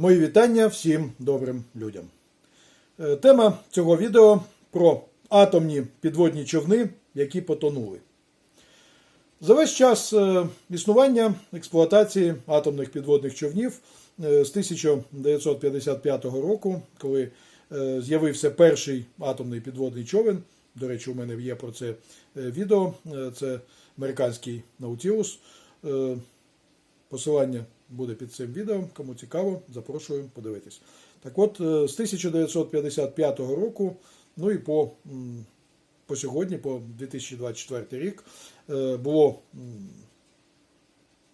Мої вітання всім добрим людям. Е, Тема цього відео про атомні підводні човни, які потонули. За весь час е, існування експлуатації атомних підводних човнів е, з 1955 року, коли з'явився перший атомний підводний човен. До речі, у мене є про це відео. Це американський Наутілус. Е, Посилання буде під цим відео. Кому цікаво, запрошую подивитись. Так от, е, з 1955 року, ну і по, по сьогодні, по 2024 рік, е, було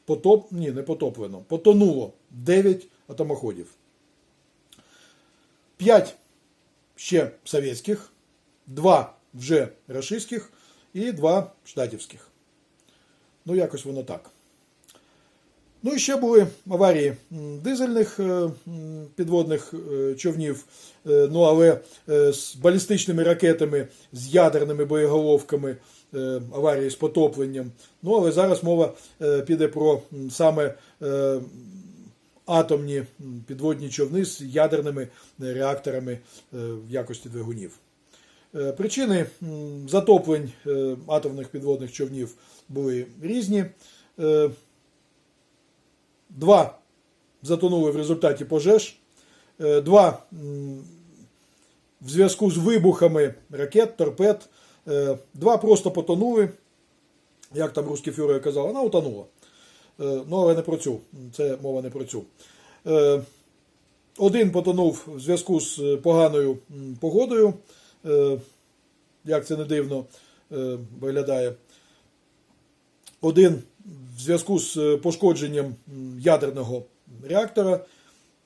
потоп, ні, не потоплено, потонуло 9 атомоходів. 5 ще совєтських, 2 вже рашистських і 2 штатівських. Ну, якось воно так. Ну і ще були аварії дизельних е, підводних е, човнів, е, ну але з балістичними ракетами, з ядерними боєголовками, аварії з потопленням. Ну але зараз мова піде про саме атомні підводні човни з ядерними реакторами в якості двигунів. Причини затоплень атомних підводних човнів були різні. Два затонули в результаті пожеж, е, два в зв'язку з вибухами ракет, торпед, е, два просто потонули. Як там русський фюрер казав, вона утонула. Е, Ну, але не про цю. Це мова не про цю. Один потонув в зв'язку з поганою погодою. Як це не дивно виглядає. Один в зв'язку з е, пошкодженням ядерного реактора.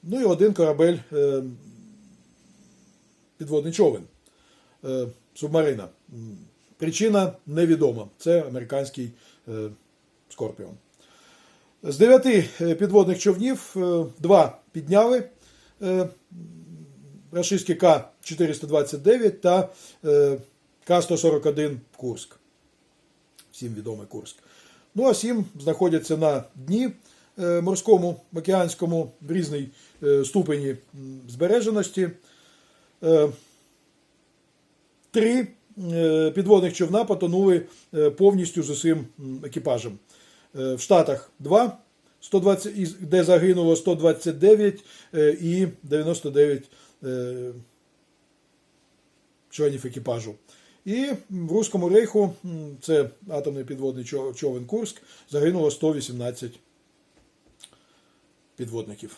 Ну і один корабель е, підводний човен. е, Субмарина. Причина невідома. Це американський Скорпіон. З дев'яти підводних човнів два підняли рашистський К-429 та е, К-141 Курск. Всім відомий Курск. Ну а сім знаходяться на дні е, морському, океанському в різній е, ступені збереженості. Е, Три підводних човна потонули повністю з усім екіпажем. В Штатах два, 120, де загинуло 129 е, і 99 е, членів екіпажу. І в Руському рейху, це атомний підводний човен Курськ, загинуло 118 підводників.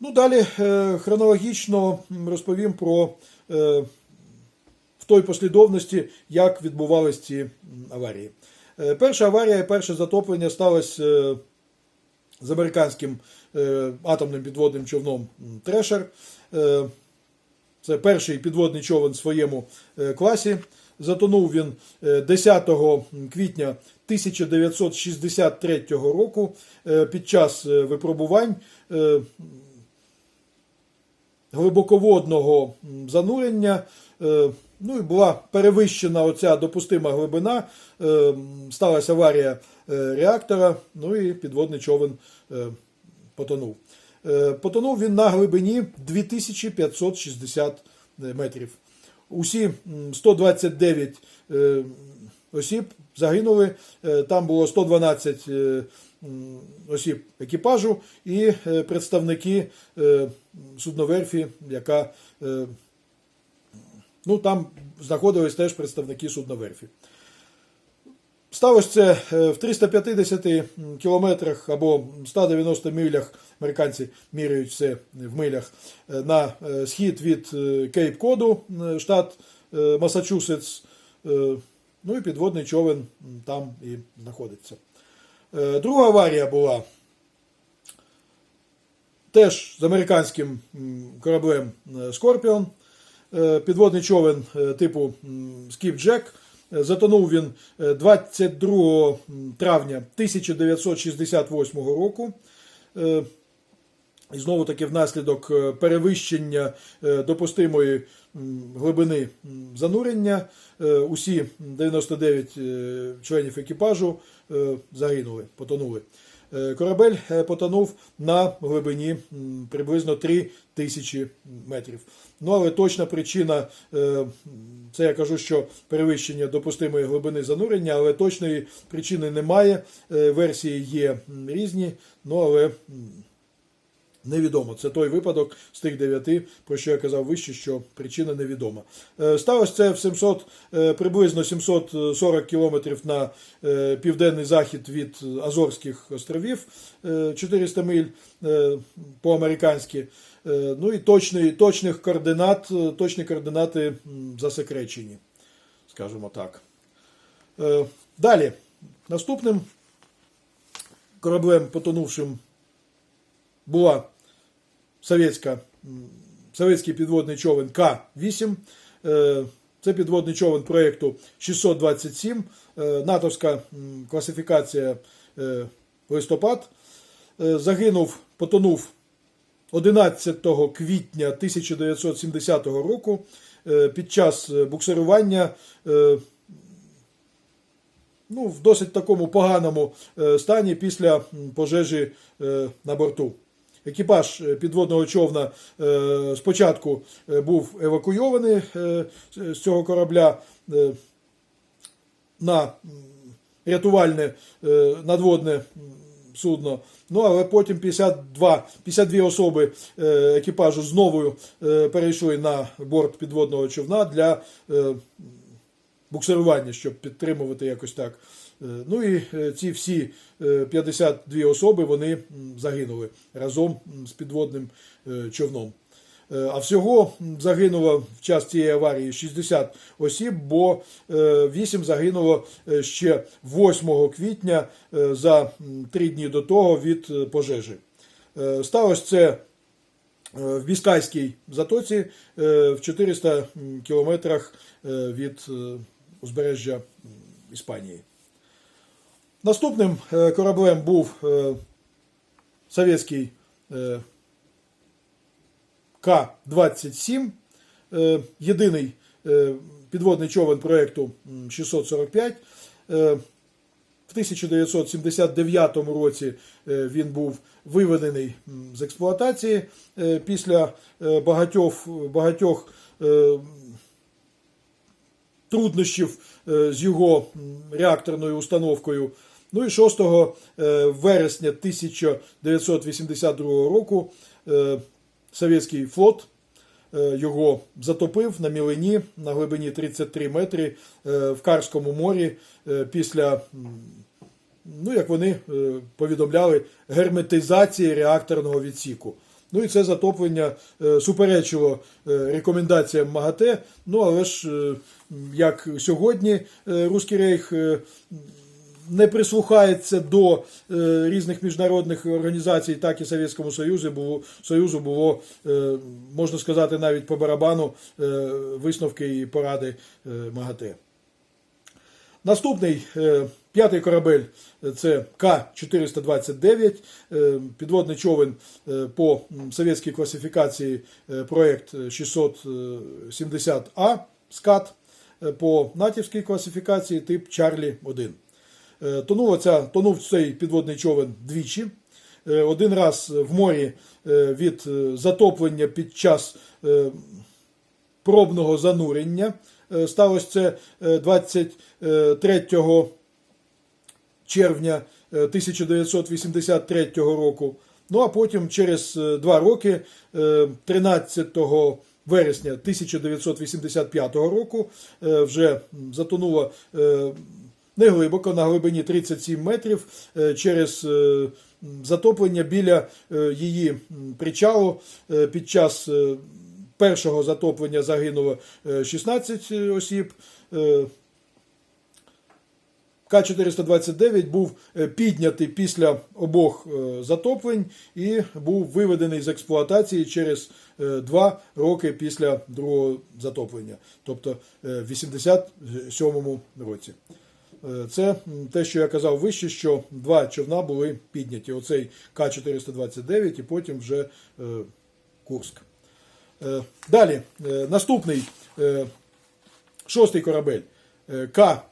Ну, далі е, хронологічно розповім про е, в той послідовності, як відбувались ці аварії. Е, Перша аварія і перше затоплення сталося з американським атомним підводним човном Трешер. Е, Це перший підводний човен в своєму е, класі. Затонув він е, 10 квітня 1963 року е, під час е, випробувань е, глибоководного занурення. е, Ну і була перевищена оця допустима глибина, е, сталася аварія е, реактора, ну і підводний човен е, потонув. Е, Потонув він на глибині 2560 метрів. Усі 129 е, осіб загинули. Е, Там було 112 е, осіб екіпажу і е, представники е, судноверфі, яка е, ну там знаходились теж представники судноверфі. Сталося це е, в 350 кілометрах або 190 милях, американці міряють це в милях, е, на е, схід від Кейп-Коду, е, штат Масачусетс. Ну і підводний човен там і знаходиться. Друга аварія була теж з американським кораблем Скорпіон. Підводний човен типу Скіпджек. Е, Затонув він е, 22 травня 1968 року. Е, І знову таки внаслідок е, перевищення е, допустимої глибини занурення е, усі 99 е, членів екіпажу е, загинули, потонули. Е, Корабель е, потонув на глибині приблизно 3 тисячі метрів. Ну, але точна причина, е, це я кажу, що перевищення допустимої глибини занурення, але точної причини немає. Версії є різні, ну але Невідомо. Це той випадок з тих дев'яти, про що я казав вище, що причина невідома. Е, Сталося це в 700, е, приблизно 740 кілометрів на е, південний захід від Азорських островів, е, 400 миль по-американськи. Ну і точні, точних координат, точні координати засекречені, скажімо так. Далі, наступним кораблем, потонувшим була совєтська, совєтський підводний човен К-8. Е, Це підводний човен проєкту 627, е, натовська класифікація е, листопад. Загинув, потонув 11 квітня 1970 року під час буксирування ну, в досить такому поганому стані після пожежі на борту. Екіпаж е, підводного човна е, спочатку е, був евакуйований з цього корабля на рятувальне надводне судно. Ну, але потім 52, 52 особи екіпажу знову перейшли на борт підводного човна для буксирування, щоб підтримувати якось так. Е, Ну і е, ці всі е, 52 особи вони загинули разом з підводним е, човном. Е, А всього загинуло в час цієї аварії 60 осіб, бо 8 загинуло е, ще 8 квітня е, за 3 дні до того від е, пожежі. Е, Сталося це е, в Біскайській затоці е, в 400 кілометрах е, від е, узбережжя Іспанії. Наступним е, кораблем був е, совєтський е, К-27, е, єдиний підводний човен проєкту 645. Е, В 1979 році він був виведений з експлуатації після багатьох, багатьох труднощів з його реакторною установкою. Ну і 6 е, вересня 1982 року е, Совєтський флот е, його затопив на мілині на глибині 33 метри в Карському морі після, ну як вони повідомляли, герметизації реакторного відсіку. Ну і це затоплення суперечило рекомендаціям МАГАТЕ. Ну але ж як сьогодні Руський Рейх не прислухається до е, різних міжнародних організацій, так і Совєтському Союзу було, Союзу було, е, можна сказати, навіть по барабану е, висновки і поради МАГАТЕ. Наступний п'ятий корабель це К-429, е, підводний човен по совєтській класифікації проект 670А СКАТ, по натівській класифікації тип Чарлі 1. Е, Тонув, оця, тонув цей підводний човен двічі. Е, Один раз в морі е, від затоплення під час пробного занурення. Сталося це е, 23 червня е, 1983 року. Ну а потім через два роки, е, 13 вересня 1985 року, вже е, неглибоко на глибині 37 метрів е, через е, затоплення біля е, її причалу під час першого затоплення загинуло е, 16 осіб. Е, К-429 був піднятий після обох затоплень і був виведений з експлуатації через два роки після другого затоплення, тобто в 87-му році. Е, Це те, що я казав вище, що два човна були підняті. Оцей К-429 і потім вже е, Курск. Е, Далі, наступний шостий корабель К,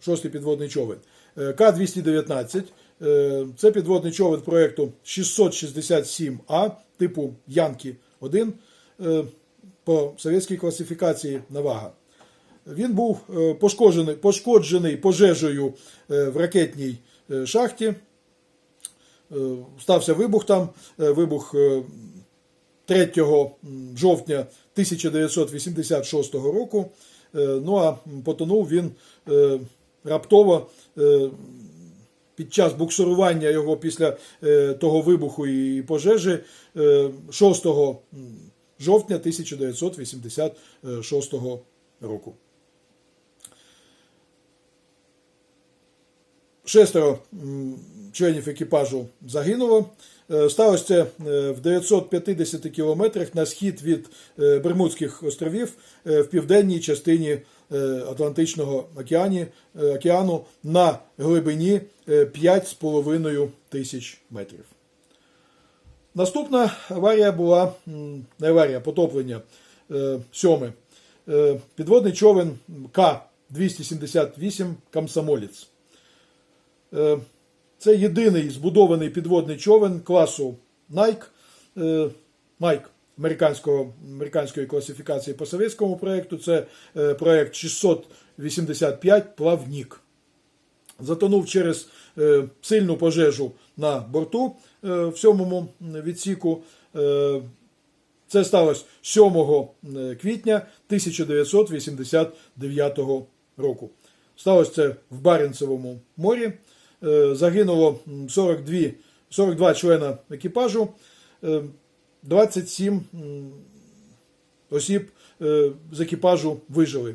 шостий підводний човен. Е, К-219. Е, Це підводний човен проєкту 667А типу Янки 1 е, по совєтській класифікації Навага. Він був е, пошкоджений, пошкоджений пожежею е, в ракетній е, шахті. Стався вибух там. Вибух е, 3 жовтня 1986 року. Ну а потонув він раптово під час буксирування його після того вибуху і пожежі е, 6 жовтня 1986 року. Шестеро членів екіпажу загинуло. Е, Сталося це е, в 950 кілометрах на схід від е, Бермудських островів в південній частині Атлантичного океані, океану на глибині е, 5,5 тисяч метрів. Наступна аварія була не аварія, потоплення сьоме. Підводний човен К-278 Комсомолець. Е, Це єдиний збудований підводний човен класу Nike, е, Nike американського, американської класифікації по совєтському проєкту. Це е, проєкт 685 Плавнік. Затонув через сильну пожежу на борту в сьомому відсіку. Це сталося 7 квітня 1989 року. Сталося це в Баренцевому морі. Е, Загинуло 42, 42 члена екіпажу, е, 27 осіб е, з екіпажу вижили.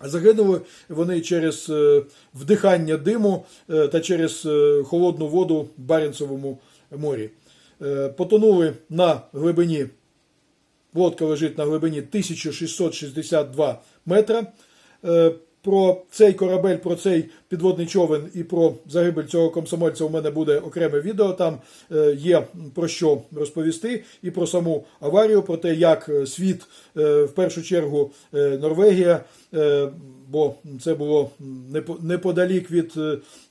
Загинули вони через е, вдихання диму е, та через е, холодну воду в Баренцевому морі. Е, Потонули на глибині, лодка лежить на глибині 1662 метра. Е, Про цей корабель, про цей підводний човен і про загибель цього комсомольця у мене буде окреме відео. Там е, є про що розповісти, і про саму аварію, про те, як е, світ, е, в першу чергу, Норвегія, бо це було непо- неподалік від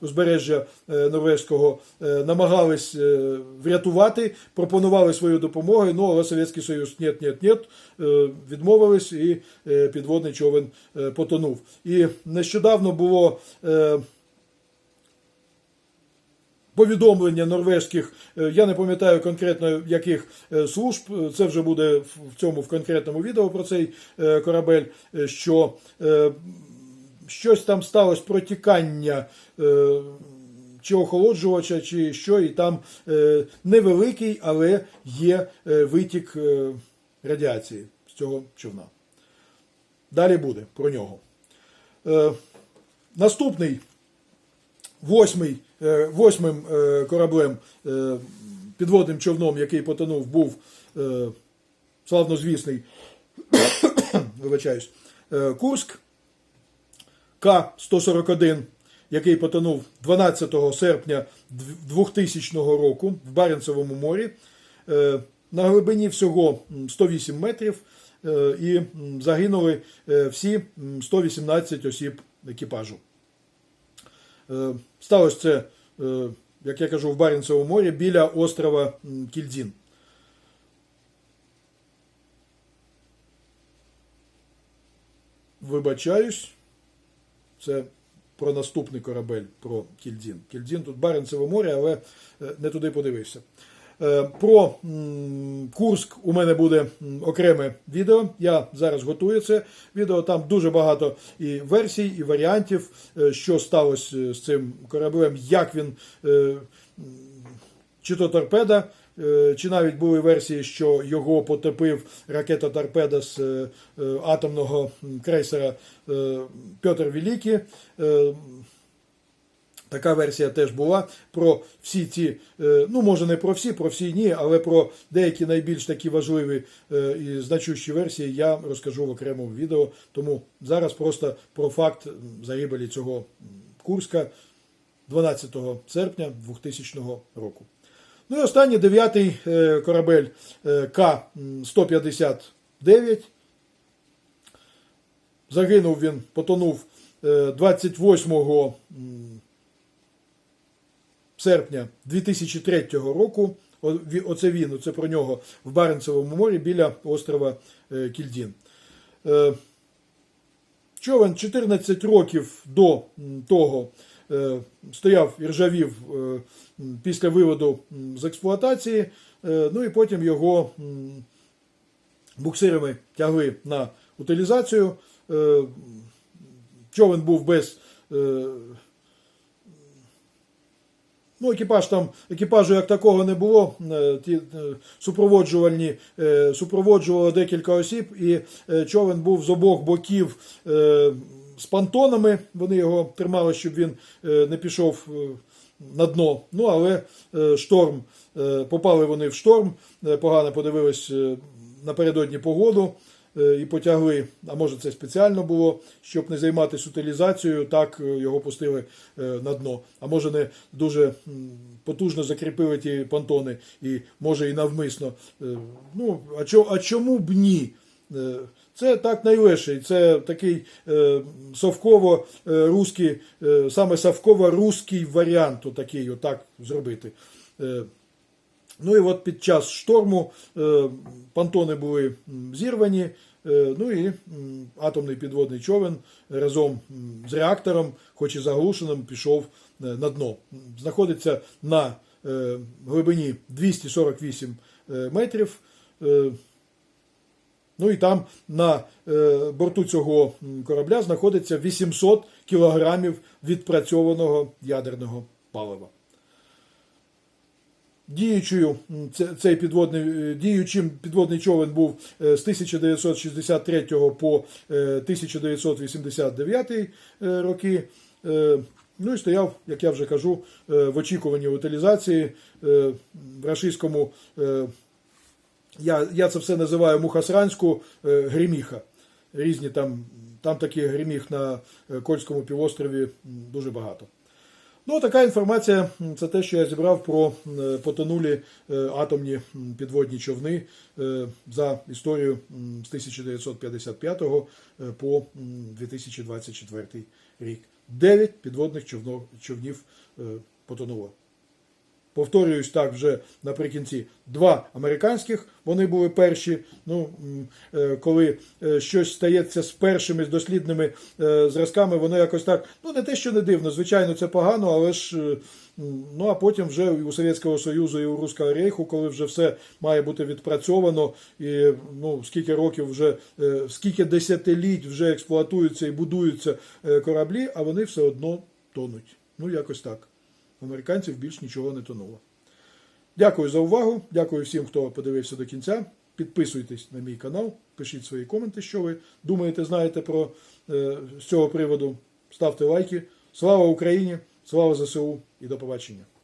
узбережжя норвезького, е, намагались врятувати, пропонували свою допомогу, ну але Совєтський Союз нет, нет, е, відмовились і підводний човен потонув. І нещодавно було повідомлення норвезьких, е, я не пам'ятаю конкретно яких е, служб, це вже буде в цьому в конкретному відео про цей е, корабель, що щось там сталося протікання. Чи охолоджувача, чи що, і там невеликий, але є витік радіації з цього човна. Далі буде про нього. Наступний. Восьмий, е, восьмим е, кораблем, е, підводним човном, який потонув, був славнозвісний. Вибачаюсь, Курськ К-141, який потонув 12 серпня 2000 року в Баренцевому морі. На глибині всього 108 метрів і загинули всі 118 осіб екіпажу. Е, Сталося це, е, як я кажу, в Баренцевому морі біля острова м, Кільдзін. Вибачаюсь, це про наступний корабель, про Кільдзін. Кільдзін тут Баренцеве море, але е, не туди подивився. Е, Про Курск у мене буде окреме відео. Я зараз готую це відео. Там дуже багато і версій, і варіантів, е, що сталося з цим кораблем, як він. е, чи то торпеда, чи навіть були версії, що його потопив ракета торпеда з атомного крейсера Петр Великий. Така версія теж була про всі ці, е, ну може не про всі, про всі ні, але про деякі найбільш такі важливі е, і значущі версії я розкажу в окремому відео. Тому зараз просто про факт загибелі цього м, Курська 12 серпня 2000 року. Ну і останній дев'ятий е, корабель е, К-159. Загинув він, потонув е, 28 м, серпня 2003 року. Оце він, оце про нього в Баренцевому морі біля острова е, Кільдін. Е, Човен 14 років до того е, стояв і ржавів після виводу з експлуатації, ну і потім його буксирами тягли на утилізацію. Човен був без. Ну, екіпаж там, екіпажу як такого не було. Е, Ті е, супроводжувальні е, супроводжувало декілька осіб, і човен був з обох боків з понтонами. Вони його тримали, щоб він не пішов на дно. Ну, але шторм, попали вони в шторм, погано подивились напередодні погоду і потягли, а може це спеціально було, щоб не займатися утилізацією, так е, його пустили е, на дно. А може не дуже потужно закріпили ті понтони, і може і навмисно. Е, Ну, а, чо, а чому б ні? Е, Це так найлегший, це такий е, совково е, е, саме совково руський варіант, такий, отак зробити. Е, Ну і от під час шторму е, понтони були зірвані, е, ну і атомний підводний човен разом з реактором, хоч і заглушеним, пішов е, на дно. Знаходиться на глибині 248 е, метрів. Ну і там на борту цього корабля знаходиться 800 кілограмів відпрацьованого ядерного палива. Діючою цей підводний е, діючим підводний човен був е, з 1963 по е, 1989 е, роки. Ну і стояв, як я вже кажу, в очікуванні утилізації в рашистському. Я, я це все називаю мухасранську греміха. Різні там, там таких греміх на Кольському півострові дуже багато. Ну, така інформація це те, що я зібрав про потонулі е, атомні підводні човни е, за історію з 1955 е, по 2024 рік. Дев'ять підводних човнів е, потонуло. Повторююсь так вже наприкінці. Два американських, вони були перші. Ну, е, коли е, щось стається з першими дослідними е, зразками, воно якось так, ну не те, що не дивно, звичайно, це погано, але ж. Ну, а потім вже у Совєтського Союзу, і у Руського Рейху, коли вже все має бути відпрацьовано, і ну, скільки років вже, скільки десятиліть вже експлуатуються і будуються кораблі, а вони все одно тонуть. Ну, якось так. Американців більш нічого не тонуло. Дякую за увагу. Дякую всім, хто подивився до кінця. Підписуйтесь на мій канал, пишіть свої коменти, що ви думаєте, знаєте про е, з цього приводу. Ставте лайки. Слава Україні! Слава ЗСУ і до побачення!